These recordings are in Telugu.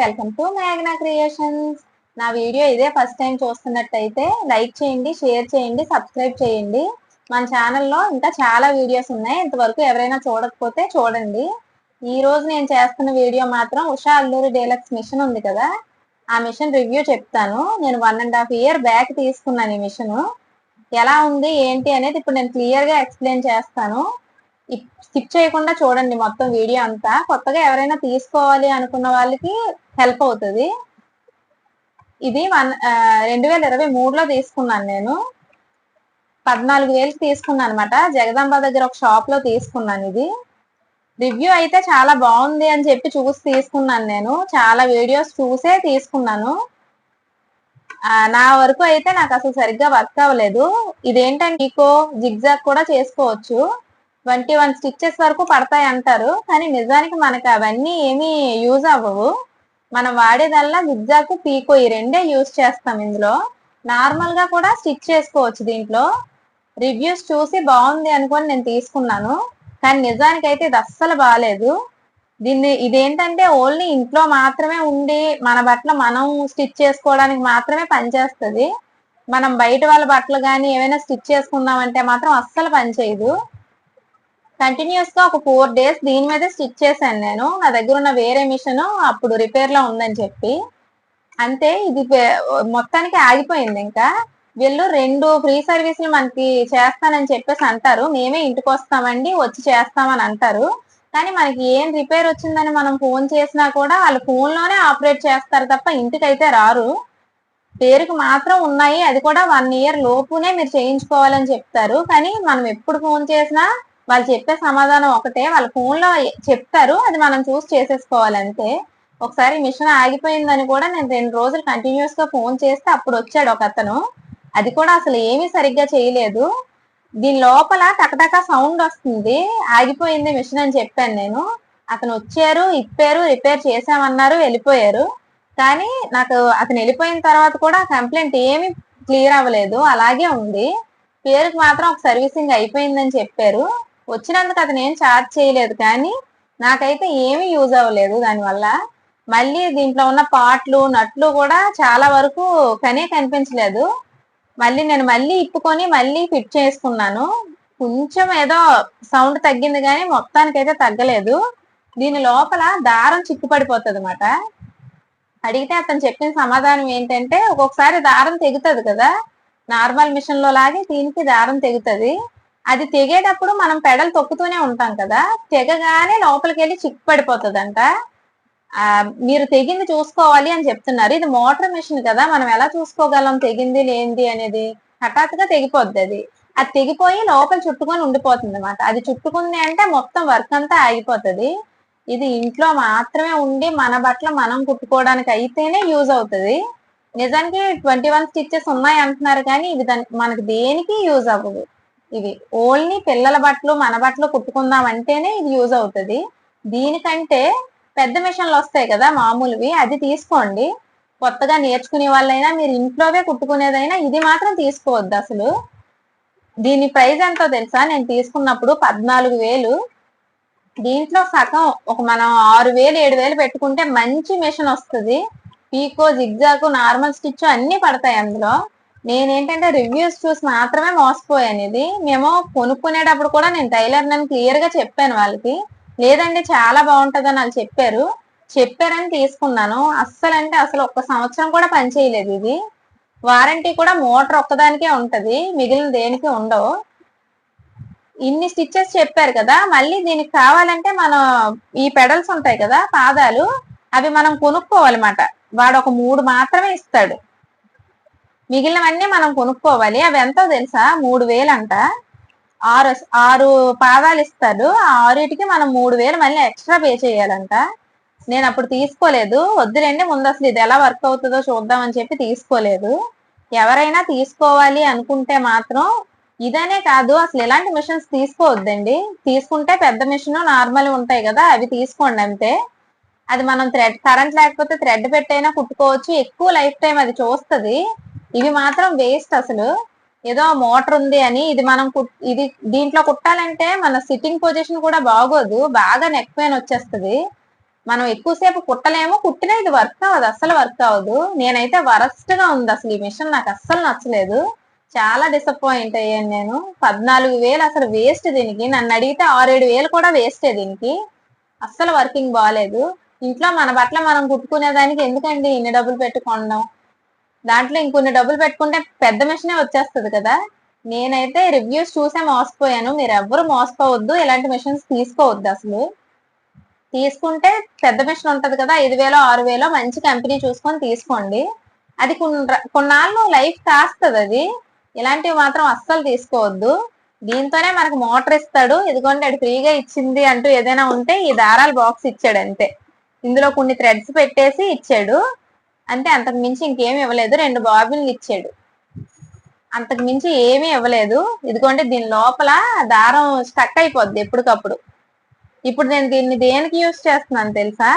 వెల్కమ్ టు మేఘనా క్రియేషన్స్. నా వీడియో ఇదే ఫస్ట్ టైం చూస్తున్నట్టయితే లైక్ చేయండి షేర్ చేయండి సబ్స్క్రైబ్ చేయండి. మన ఛానల్లో ఇంకా చాలా వీడియోస్ ఉన్నాయి. ఇంతవరకు ఎవరైనా చూడకపోతే చూడండి. ఈ రోజు నేను చేస్తున్న వీడియో మాత్రం ఉషా అల్లూరి డీలక్స్ మిషన్ ఉంది కదా. ఆ మిషన్ రివ్యూ చెప్తాను. నేను one and half year back తీసుకున్నాను ఈ మిషన్. ఎలా ఉంది ఏంటి అనేది ఇప్పుడు నేను క్లియర్గా ఎక్స్ప్లెయిన్ చేస్తాను. స్కిప్ చేయకుండా చూడండి మొత్తం వీడియో అంతా. కొత్తగా ఎవరైనా తీసుకోవాలి అనుకున్న వాళ్ళకి హెల్ప్ అవుతుంది. ఇది వన్ రెండు వేల ఇరవై మూడులో తీసుకున్నాను నేను. పద్నాలుగు వేలు తీసుకున్నాను అనమాట జగదాంబ దగ్గర ఒక షాప్లో తీసుకున్నాను ఇది. రివ్యూ అయితే చాలా బాగుంది అని చెప్పి చూసి తీసుకున్నాను నేను. చాలా వీడియోస్ చూసే తీసుకున్నాను. నా వరకు అయితే నాకు అసలు సరిగ్గా వర్క్ అవ్వలేదు. ఇదేంటంటే ఈకో జిగ్జాగ్ కూడా చేసుకోవచ్చు. ట్వంటీ వన్ స్టిచ్చెస్ వరకు పడతాయి అంటారు. కానీ నిజానికి మనకి అవన్నీ ఏమీ యూజ్ అవ్వవు. మనం వాడేదల్లా జిగ్జాగ్ పీకో ఈ రెండే యూజ్ చేస్తాం ఇందులో. నార్మల్గా కూడా స్టిచ్ చేసుకోవచ్చు దీంట్లో. రివ్యూస్ చూసి బాగుంది అనుకొని నేను తీసుకున్నాను. కానీ నిజానికి అయితే ఇది అస్సలు బాగాలేదు దీన్ని ఇదేంటంటే ఓన్లీ ఇంట్లో మాత్రమే ఉండి మన బట్టలు మనం స్టిచ్ చేసుకోవడానికి మాత్రమే పనిచేస్తుంది. మనం బయట వాళ్ళ బట్టలు కానీ ఏమైనా స్టిచ్ చేసుకుందామంటే మాత్రం అస్సలు పనిచేయదు. కంటిన్యూస్గా ఒక ఫోర్ డేస్ దీని మీద స్టిచ్ చేశాను నేను. నా దగ్గర ఉన్న వేరే మిషన్ అప్పుడు రిపేర్లో ఉందని చెప్పి. అంతే ఇది మొత్తానికి ఆగిపోయింది ఇంకా. వీళ్ళు రెండు ఫ్రీ సర్వీసులు మనకి చేస్తానని చెప్పేసి అంటారు. మేమే ఇంటికి వస్తామండి వచ్చి చేస్తామని అంటారు. కానీ మనకి ఏం రిపేర్ వచ్చిందని మనం ఫోన్ చేసినా కూడా వాళ్ళు ఫోన్లోనే ఆపరేట్ చేస్తారు తప్ప ఇంటికైతే రారు. పేరుకు మాత్రం ఉన్నాయి. అది కూడా వన్ ఇయర్ లోపునే మీరు చేయించుకోవాలని చెప్తారు. కానీ మనం ఎప్పుడు ఫోన్ చేసినా వాళ్ళు చెప్పే సమాధానం ఒకటే. వాళ్ళ ఫోన్లో చెప్తారు. అది మనం చూసి చేసేసుకోవాలి అంతే ఒకసారి మిషన్ ఆగిపోయిందని కూడా నేను రెండు రోజులు కంటిన్యూస్గా ఫోన్ చేస్తే అప్పుడు వచ్చాడు ఒక అతను. అది కూడా అసలు ఏమీ సరిగ్గా చేయలేదు. దీని లోపల టకటక సౌండ్ వస్తుంది. ఆగిపోయింది మిషన్ అని చెప్పాను నేను. అతను వచ్చారు ఇప్పారు రిపేర్ చేసామన్నారు వెళ్ళిపోయారు. కానీ నాకు అతను వెళ్ళిపోయిన తర్వాత కూడా కంప్లైంట్ ఏమీ క్లియర్ అవ్వలేదు. అలాగే ఉంది. పేరుకి మాత్రం ఒక సర్వీసింగ్ అయిపోయిందని చెప్పారు. వచ్చినందుకు అతను ఏం చార్జ్ చేయలేదు కానీ నాకైతే ఏమీ యూజ్ అవ్వలేదు దానివల్ల. మళ్ళీ దీంట్లో ఉన్న పాటలు నట్లు కూడా చాలా వరకు కనే కనిపించలేదు. మళ్ళీ నేను మళ్ళీ ఇప్పుకొని మళ్ళీ ఫిట్ చేసుకున్నాను. కొంచెం ఏదో సౌండ్ తగ్గింది కానీ మొత్తానికైతే తగ్గలేదు. దీని లోపల దారం చిక్కుపడిపోతుంది అనమాట అడిగితే అతను చెప్పిన సమాధానం ఏంటంటే ఒక్కొక్కసారి దారం తెగుతుంది కదా. నార్మల్ మిషన్లో లాగే దీనికి దారం తెగుతుంది. అది తెగేటప్పుడు మనం పెడలు తొక్కుతూనే ఉంటాం కదా తెగగానే లోపలికి వెళ్ళి చిక్కు పడిపోతుందంట ఆ, మీరు తెగింది చూసుకోవాలి అని చెప్తున్నారు. ఇది మోటార్ మిషన్ కదా మనం ఎలా చూసుకోగలం తెగింది లేనిది అనేది? హఠాత్తుగా తెగిపోద్ది అది. అది తెగిపోయి లోపల చుట్టుకొని ఉండిపోతుంది అనమాట అది చుట్టుకుంది అంటే మొత్తం వర్క్ అంతా ఆగిపోతుంది. ఇది ఇంట్లో మాత్రమే ఉండి మన బట్టలు మనం కుట్టుకోవడానికి అయితేనే యూజ్ అవుతుంది. నిజానికి ట్వంటీ వన్ స్టిచ్చెస్ ఉన్నాయి అంటున్నారు కానీ ఇది దాని మనకి దేనికి యూజ్ అవ్వదు. ఇవి ఓన్లీ పిల్లల బట్టలు మన బట్టలు కుట్టుకుందాం అంటేనే ఇది యూజ్ అవుతుంది. దీనికంటే పెద్ద మిషన్లు వస్తాయి కదా మామూలువి అది తీసుకోండి. కొత్తగా నేర్చుకునే వాళ్ళైనా మీరు ఇంట్లోవే కుట్టుకునేదైనా ఇది మాత్రం తీసుకోవద్దు అసలు. దీని ప్రైస్ ఎంతో తెలుసా? నేను తీసుకున్నప్పుడు పద్నాలుగు వేలు. దీంట్లో సగం ఒక మనం ఆరు వేలు ఏడు వేలు పెట్టుకుంటే మంచి మిషన్ వస్తుంది. పీకో జిగ్జాగ్ నార్మల్ స్టిచ్ అన్ని పడతాయి అందులో. నేనేంటంటే రివ్యూస్ చూసి మాత్రమే మోసపోయాను ఇది. మేము కొనుక్కునేటప్పుడు కూడా నేను టైలర్ నన్ను క్లియర్గా చెప్పాను వాళ్ళకి. లేదండి చాలా బాగుంటుందని వాళ్ళు చెప్పారు. చెప్పారని తీసుకున్నాను. అస్సలు అంటే అసలు ఒక్క సంవత్సరం కూడా పనిచేయలేదు ఇది. వారంటీ కూడా మోటార్ ఒక్కదానికే ఉంటది. మిగిలిన దేనికి ఉండవు. ఇన్ని స్టిచ్చెస్ చెప్పారు కదా. మళ్ళీ దీనికి కావాలంటే మనం ఈ పెడల్స్ ఉంటాయి కదా పాదాలు. అవి మనం కొనుక్కోవాలన్నమాట. వాడు ఒక మూడు మాత్రమే ఇస్తాడు. మిగిలినవన్నీ మనం కొనుక్కోవాలి. అవి ఎంతో తెలుసా? మూడు వేలు అంట ఆరు ఆరు పాదాలు ఇస్తాడు ఆరుటికి మనం మూడు వేలు మళ్ళీ ఎక్స్ట్రా పే చేయాలంట. నేను అప్పుడు తీసుకోలేదు. వద్దులేండి ముందు అసలు ఇది ఎలా వర్క్ అవుతుందో చూద్దామని చెప్పి తీసుకోలేదు. ఎవరైనా తీసుకోవాలి అనుకుంటే మాత్రం ఇదనే కాదు. అసలు ఎలాంటి మిషన్స్ తీసుకోవద్దండి. తీసుకుంటే పెద్ద మిషన్ నార్మల్ ఉంటాయి కదా అవి తీసుకోండి అంతే. అది మనం థ్రెడ్ కరెంట్ లేకపోతే థ్రెడ్ పెట్టైనా కుట్టుకోవచ్చు. ఎక్కువ లైఫ్ టైం అది చూస్తుంది. ఇవి మాత్రం వేస్ట్ అసలు. ఏదో మోటార్ ఉంది అని ఇది మనం కుట్- ఇది దీంట్లో కుట్టాలంటే మన సిట్టింగ్ పొజిషన్ కూడా బాగోదు. బాగా నెక్ పెయిన్ వచ్చేస్తుంది. మనం ఎక్కువసేపు కుట్టలేము. కుట్టినా ఇది వర్క్ అవ్వదు అస్సలు వర్క్ అవ్వదు నేనైతే వరస్ట్గా ఉంది అసలు ఈ మిషన్. నాకు అస్సలు నచ్చలేదు. చాలా డిసప్పాయింట్ అయ్యాను నేను. పద్నాలుగు వేలు అసలు వేస్ట్ దీనికి. నన్ను అడిగితే ఆరేడు వేలు కూడా వేస్టే దీనికి. అస్సలు వర్కింగ్ బాగాలేదు ఇంట్లో మన బట్టలు మనం కుట్టుకునే దానికి ఎందుకండి ఇన్ని డబ్బులు పెట్టుకోవడం దాంట్లో ఇంకొన్ని డబ్బులు పెట్టుకుంటే పెద్ద మిషనే వచ్చేస్తుంది కదా. నేనైతే రివ్యూస్ చూసే మోసపోయాను. మీరు ఎవ్వరు మోసపోవద్దు. ఇలాంటి మిషన్స్ తీసుకోవద్దు అసలు. తీసుకుంటే పెద్ద మిషన్ ఉంటది కదా ఐదు వేలో ఆరు వేలో మంచి కంపెనీ చూసుకొని తీసుకోండి. అది కొన్నాళ్ళు లైఫ్ కాస్తుంది అది. ఇలాంటివి మాత్రం అస్సలు తీసుకోవద్దు. దీంతోనే మనకు మోటార్ ఇస్తాడు. ఇదిగోండి అది ఫ్రీగా ఇచ్చింది అంటూ ఏదైనా ఉంటే ఈ దారాల బాక్స్ ఇచ్చాడు అంతే. ఇందులో కొన్ని థ్రెడ్స్ పెట్టేసి ఇచ్చాడు. అంతే అంతకు మించి ఇంకేమి ఇవ్వలేదు. రెండు బాబిన్లు ఇచ్చాడు. అంతకు మించి ఏమీ ఇవ్వలేదు. ఇదిగోండి దీని లోపల దారం స్టక్ అయిపోద్ది ఎప్పటికప్పుడు. ఇప్పుడు నేను దీన్ని దేనికి యూజ్ చేస్తున్నాను తెలుసా?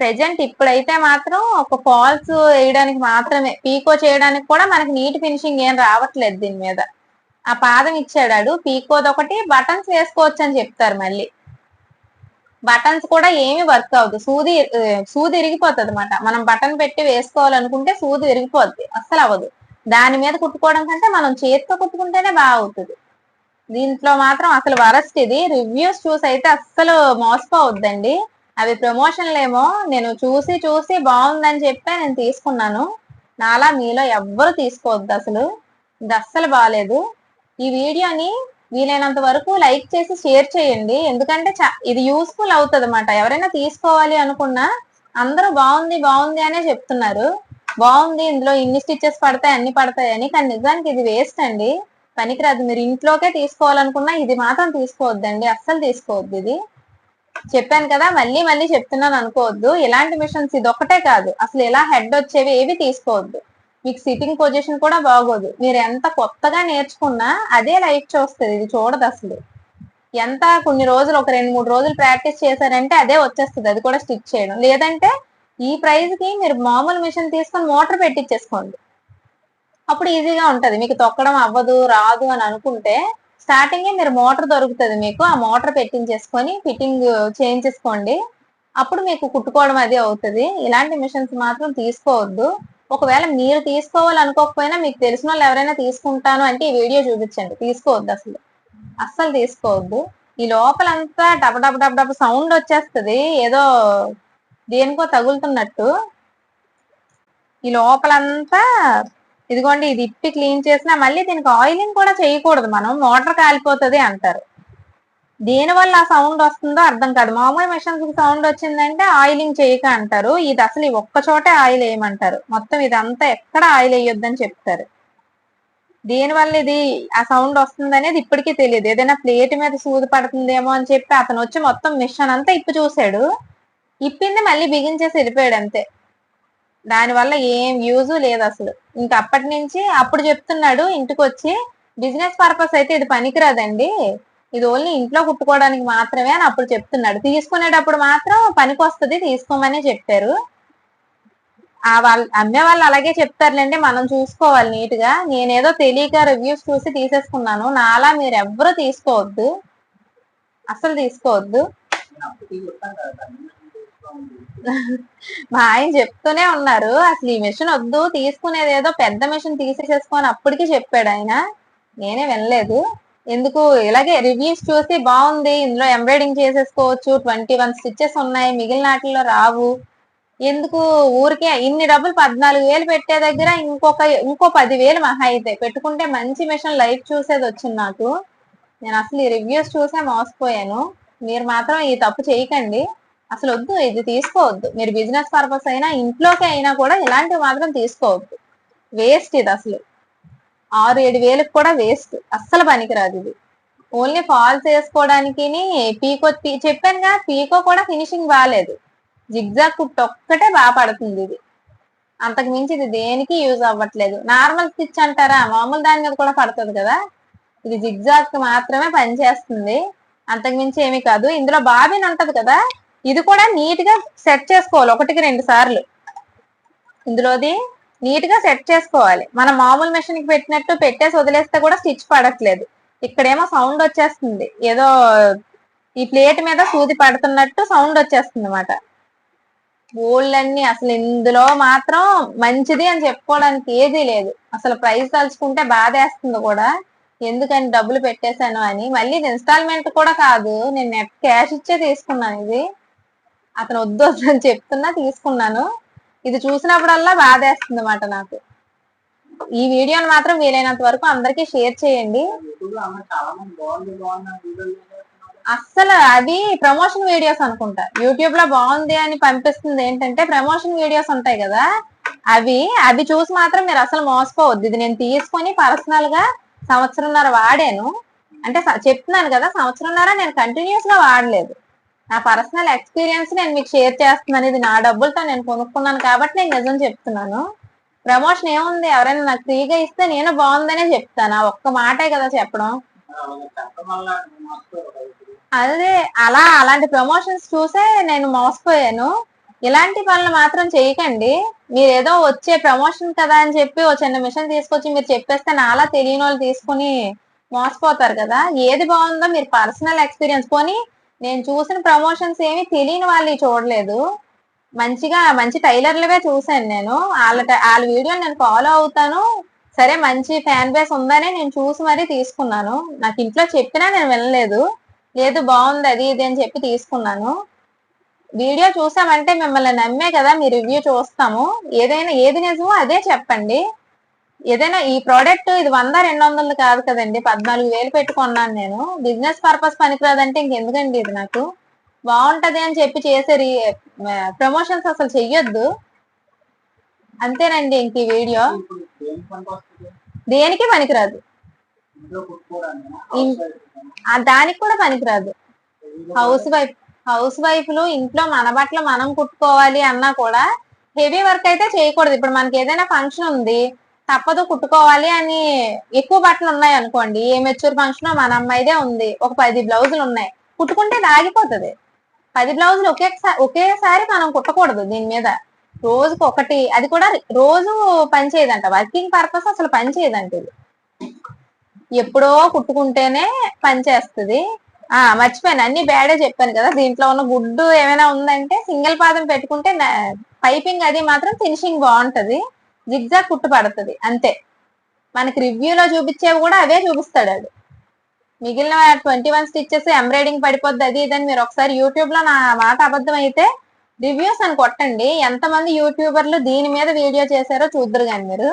ప్రెజెంట్ ఇప్పుడైతే మాత్రం ఒక ఫాల్స్ వేయడానికి మాత్రమే. పీకో చేయడానికి కూడా మనకి నీట్ ఫినిషింగ్ ఏం రావట్లేదు దీని మీద. ఆ పాదం ఇచ్చాడాడు పీకోది ఒకటి బటన్స్ వేసుకోవచ్చు అని చెప్తారు మళ్ళీ. బటన్స్ కూడా ఏమి వర్క్ అవ్వదు. సూది సూది ఇరిగిపోతుంది అనమాట మనం బటన్ పెట్టి వేసుకోవాలనుకుంటే సూది ఇరిగిపోద్ది. అస్సలు అవ్వదు. దాని మీద కుట్టుకోవడం కంటే మనం చేతితో కుట్టుకుంటేనే బాగా అవుతుంది దీంట్లో మాత్రం అసలు వరస్ట్ ఇది. రివ్యూస్ చూసి అయితే అస్సలు మోసపోవద్దండి. అవి ప్రమోషన్లేమో నేను చూసి చూసి బాగుందని చెప్పే నేను తీసుకున్నాను. నాలా మీలో ఎవ్వరు తీసుకోవద్దు అసలు. ఇది అస్సలు బాగాలేదు ఈ వీడియోని వీలైనంత వరకు లైక్ చేసి షేర్ చేయండి. ఎందుకంటే చా- ఇది యూస్ఫుల్ అవుతుంది అనమాట ఎవరైనా తీసుకోవాలి అనుకున్నా అందరూ బాగుంది బాగుంది అనే చెప్తున్నారు. బాగుంది ఇందులో ఇన్ని స్టిచెస్ పడతాయి అన్ని పడతాయి అని. కానీ నిజానికి ఇది వేస్ట్ అండి. పనికిరాదు. మీరు ఇంట్లోకే తీసుకోవాలనుకున్నా ఇది మాత్రం తీసుకోవద్దండి. అస్సలు తీసుకోవద్దు ఇది. చెప్పాను కదా మళ్ళీ మళ్ళీ చెప్తున్నాను అనుకోవద్దు. ఇలాంటి మిషన్స్? ఇది ఒక్కటే కాదు. అసలు ఇలా హెడ్ వచ్చేవి ఏవి తీసుకోవద్దు. మీకు సిట్టింగ్ పొజిషన్ కూడా బాగోదు. మీరు ఎంత కొత్తగా నేర్చుకున్నా అదే లైఫ్ చూస్తుంది ఇది చూడదు అసలు. ఎంత కొన్ని రోజులు ఒక రెండు మూడు రోజులు ప్రాక్టీస్ చేశారంటే అదే వచ్చేస్తుంది. అది కూడా స్టిచ్ చేయడం. లేదంటే ఈ ప్రైజ్కి మీరు మామూలు మిషన్ తీసుకొని మోటార్ పెట్టించేసుకోండి అప్పుడు ఈజీగా ఉంటది. మీకు తొక్కడం అవ్వదు రాదు అని అనుకుంటే స్టార్టింగ్ మీరు మోటార్ దొరుకుతుంది మీకు. ఆ మోటార్ పెట్టించేసుకొని ఫిట్టింగ్ చేయించేసుకోండి. అప్పుడు మీకు కుట్టుకోవడం అది అవుతుంది. ఇలాంటి మిషన్స్ మాత్రం తీసుకోవద్దు. ఒకవేళ మీరు తీసుకోవాలనుకోకపోయినా మీకు తెలిసిన వాళ్ళు ఎవరైనా తీసుకుంటాను అంటే ఈ వీడియో చూపించండి. తీసుకోవద్దు అసలు. అస్సలు తీసుకోవద్దు. ఈ లోపలంతా డబ డబ డబ డబ సౌండ్ వచ్చేస్తుంది. ఏదో దేనికో తగులుతున్నట్టు. ఈ లోపలంతా ఇదిగోండి ఇది ఇప్పి క్లీన్ చేసినా మళ్ళీ దీనికి ఆయిలింగ్ కూడా చేయకూడదు మనం. మోటార్ కాలిపోతుంది అంటారు. దేని వల్ల ఆ సౌండ్ వస్తుందో అర్థం కాదు. మామూలు మిషన్స్కి సౌండ్ వచ్చిందంటే ఆయిలింగ్ చేయక అంటారు. ఇది అసలు ఈ ఒక్క చోటే ఆయిల్ వేయమంటారు. మొత్తం ఇదంతా ఎక్కడ ఆయిల్ వేయొద్దని చెప్తారు. దేని వల్ల ఇది ఆ సౌండ్ వస్తుంది అనేది ఇప్పటికీ తెలియదు. ఏదైనా ప్లేట్ మీద సూది పడుతుందేమో అని చెప్పి అతను వచ్చి మొత్తం మిషన్ అంతా ఇప్పి చూశాడు. ఇప్పింది మళ్ళీ బిగించేసి వెళ్ళిపోయాడు అంతే. దానివల్ల ఏం యూజ్ లేదు అసలు. ఇంకా అప్పటి నుంచి అప్పుడు చెప్తున్నాడు ఇంటికి వచ్చి బిజినెస్ పర్పస్ అయితే ఇది పనికిరాదండి. ఇది ఓన్లీ ఇంట్లో కుట్టుకోవడానికి మాత్రమే అని అప్పుడు చెప్తున్నాడు. తీసుకునేటప్పుడు మాత్రం పనికి వస్తుంది తీసుకోమని చెప్పారు. ఆ వాళ్ళు అమ్మే వాళ్ళు అలాగే చెప్తారులేండి మనం చూసుకోవాలి నీట్గా నేనేదో తెలియక రివ్యూస్ చూసి తీసేసుకున్నాను. నాలా మీరు ఎవ్వరు తీసుకోవద్దు. అసలు తీసుకోవద్దు. మా ఆయన చెప్తూనే ఉన్నారు. అసలు ఈ మిషన్ వద్దు తీసుకునేది ఏదో పెద్ద మిషన్ తీసేసేసుకొని అప్పటికి చెప్పాడు ఆయన. నేనే వినలేదు. ఎందుకు? ఇలాగే రివ్యూస్ చూసి బాగుంది. ఇందులో ఎంబ్రాయిడింగ్ చేసేసుకోవచ్చు. ట్వంటీ వన్ స్టిచ్చెస్ ఉన్నాయి. మిగిలిన వాటిల్లో రావు. ఎందుకు? ఊరికే ఇన్ని డబ్బులు పద్నాలుగు వేలు పెట్టే దగ్గర ఇంకొక ఇంకో పదివేలు మహా అయితే. పెట్టుకుంటే మంచి మిషన్ లైఫ్ చూసేది వచ్చింది నాకు. నేను అసలు ఈ రివ్యూస్ చూసే మోసపోయాను. మీరు మాత్రం ఈ తప్పు చేయకండి. అసలు వద్దు. ఇది తీసుకోవద్దు. మీరు బిజినెస్ పర్పస్ అయినా ఇంట్లోకి అయినా కూడా ఇలాంటివి మాత్రం తీసుకోవద్దు. వేస్ట్ ఇది అసలు. ఆరు ఏడు వేలకు కూడా వేస్ట్ అస్సలు పనికిరాదు ఇది. ఓన్లీ ఫాల్స్ వేసుకోవడానికి పీకో పీ- చెప్పానుగా పీకో కూడా ఫినిషింగ్ బాగాలేదు జిగ్జాగ్ కుట్ ఒక్కటే బాగా పడుతుంది ఇది. అంతకు మించి ఇది దేనికి యూజ్ అవ్వట్లేదు. నార్మల్ స్టిచ్ అంటారా? మామూలు దాని మీద కూడా పడుతుంది కదా. ఇది జిగ్జాగ్ మాత్రమే పనిచేస్తుంది. అంతకు మించి ఏమీ కాదు. ఇందులో బాబిన్ ఉంటది కదా. ఇది కూడా నీట్గా సెట్ చేసుకోవాలి. ఒకటికి రెండు సార్లు. ఇందులోది నీట్గా సెట్ చేసుకోవాలి. మనం మామూలు మెషిన్కి పెట్టినట్టు పెట్టేసి వదిలేస్తే కూడా స్టిచ్ పడట్లేదు. ఇక్కడేమో సౌండ్ వచ్చేస్తుంది. ఏదో ఈ ప్లేట్ మీద సూది పడుతున్నట్టు సౌండ్ వచ్చేస్తుంది అనమాట గోల్డ్ అసలు ఇందులో మాత్రం మంచిది అని చెప్పుకోవడానికి ఏదీ లేదు. అసలు ప్రైస్ తలుచుకుంటే బాధేస్తుంది కూడా. ఎందుకని డబ్బులు పెట్టేశాను అని. మళ్ళీ ఇది ఇన్స్టాల్మెంట్ కూడా కాదు. నేను నెట్ క్యాష్ ఇచ్చే తీసుకున్నాను ఇది. అతను వద్దు అని చెప్తున్నా తీసుకున్నాను. ఇది చూసినప్పుడల్లా బాధేస్తుంది అన్నమాట నాకు. ఈ వీడియోని మాత్రం వీలైనంత వరకు అందరికి షేర్ చేయండి. అస్సలు అవి ప్రమోషన్ వీడియోస్ అనుకుంటా. యూట్యూబ్లో బాగుంది అని పంపిస్తుంది ఏంటంటే ప్రమోషన్ వీడియోస్ ఉంటాయి కదా అవి అవి చూసి మాత్రం మీరు అసలు మోసపోవద్దు ఇది నేను తీసుకొని పర్సనల్గా సంవత్సరంన్నర వాడాను. అంటే చెప్తున్నాను కదా సంవత్సరంన్నర నేను కంటిన్యూస్గా వాడలేదు. నా పర్సనల్ ఎక్స్పీరియన్స్ నేను మీకు షేర్ చేస్తున్నాను ఇది నా డబ్బులతో నేను కొనుక్కున్నాను కాబట్టి నేను నిజం చెప్తున్నాను. ప్రమోషన్ ఏముంది? ఎవరైనా నాకు ఫ్రీగా ఇస్తే నేను బాగుందనే చెప్తాను? ఒక్క మాటే కదా చెప్పడం. అదే అలా అలాంటి ప్రమోషన్స్ చూసే నేను మోసపోయాను. ఇలాంటి పనులు మాత్రం చేయకండి. మీరు ఏదో వచ్చే ప్రమోషన్ కదా అని చెప్పి ఓ చిన్న మిషన్ తీసుకొచ్చి మీరు చెప్పేస్తే నాలా తెలియని వాళ్ళు తీసుకుని మోసపోతారు కదా. ఏది బాగుందో మీరు పర్సనల్ ఎక్స్పీరియన్స్ కొని నేను చూసిన ప్రమోషన్స్ ఏమి తెలియని వాళ్ళు చూడలేదు. మంచిగా మంచి టైలర్లుగా చూశాను నేను. వాళ్ళ వాళ్ళ వీడియో నేను ఫాలో అవుతాను. సరే మంచి ఫ్యాన్ బేస్ ఉందని నేను చూసి మరీ తీసుకున్నాను. నాకు ఇంట్లో చెప్పినా నేను వినలేదు. లేదు బాగుంది అది ఇది అని చెప్పి తీసుకున్నాను. వీడియో చూసామంటే మిమ్మల్ని నమ్మే కదా మీ రివ్యూ చూస్తాము. ఏదైనా ఏది నిజమో అదే చెప్పండి. ఏదైనా ఈ ప్రోడక్ట్ ఇది వంద రెండు వందలు కాదు కదండి. పద్నాలుగు వేలు పెట్టుకున్నాను నేను. బిజినెస్ పర్పస్ పనికిరాదంటే ఇంకెందుకండి ఇది నాకు? బాగుంటది అని చెప్పి చేసే ప్రమోషన్స్ అసలు చెయ్యొద్దు. అంతేనండి ఇంక ఈ వీడియో. దేనికి పనికిరాదు? దానికి కూడా పనికిరాదు. హౌస్ వైఫ్ హౌస్ వైఫ్లు ఇంట్లో మన బట్టలు మనం కుట్టుకోవాలి అన్నా కూడా హెవీ వర్క్ అయితే చేయకూడదు. ఇప్పుడు మనకి ఏదైనా ఫంక్షన్ ఉంది తప్పదు కుట్టుకోవాలి అని ఎక్కువ బట్టలు ఉన్నాయి అనుకోండి. ఏ మెచ్యూర్ ఫంక్షన్ మన అమ్మాయిదే ఉంది. ఒక పది బ్లౌజులు ఉన్నాయి. కుట్టుకుంటే దాగిపోతుంది. పది బ్లౌజులు ఒకేసారి ఒకేసారి మనం కుట్టకూడదు దీని మీద. రోజుకి ఒకటి అది కూడా రోజు పనిచేయదంట వర్కింగ్ పర్పస్ అసలు పనిచేయదంట ఇది. ఎప్పుడో కుట్టుకుంటేనే పనిచేస్తుంది ఆ మర్చిపోయాను. అన్ని బ్యాడే చెప్పాను కదా. దీంట్లో ఉన్న గుడ్డు ఏమైనా ఉందంటే సింగిల్ పాదం పెట్టుకుంటే పైపింగ్ అది మాత్రం ఫినిషింగ్ బాగుంటది. జిగ్జాగ్ కుట్టు పడుతుంది అంతే. మనకి రివ్యూలో చూపించేవి కూడా అవే చూపిస్తాడు అది మిగిలిన ట్వంటీ వన్ స్టిచ్చెస్ ఎంబ్రాయిడింగ్ పడిపోద్ది అది ఇదని మీరు ఒకసారి యూట్యూబ్లో నా మాట అబద్ధం అయితే రివ్యూస్ అని కొట్టండి. ఎంతమంది యూట్యూబర్లు దీని మీద వీడియో చేశారో చూద్దరు కానీ మీరు.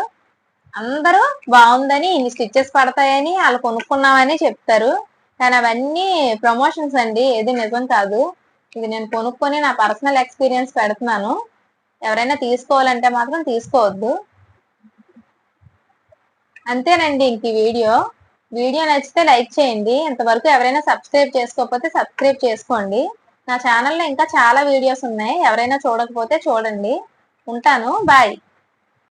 అందరూ బాగుందని ఇన్ని స్టిచ్చెస్ పడతాయని వాళ్ళు కొనుక్కున్నామని చెప్తారు. కానీ అవన్నీ ప్రమోషన్స్ అండి ఏది నిజం కాదు. ఇది నేను కొనుక్కొని నా పర్సనల్ ఎక్స్పీరియన్స్ పెడుతున్నాను. ఎవరైనా తీసుకోవాలంటే మాత్రం తీసుకోవద్దు. అంతేనండి ఇంక ఈ వీడియో. వీడియో నచ్చితే లైక్ చేయండి. ఇంతవరకు ఎవరైనా సబ్స్క్రైబ్ చేసుకోకపోతే సబ్స్క్రైబ్ చేసుకోండి. నా ఛానల్లో ఇంకా చాలా వీడియోస్ ఉన్నాయి. ఎవరైనా చూడకపోతే చూడండి. ఉంటాను. బాయ్.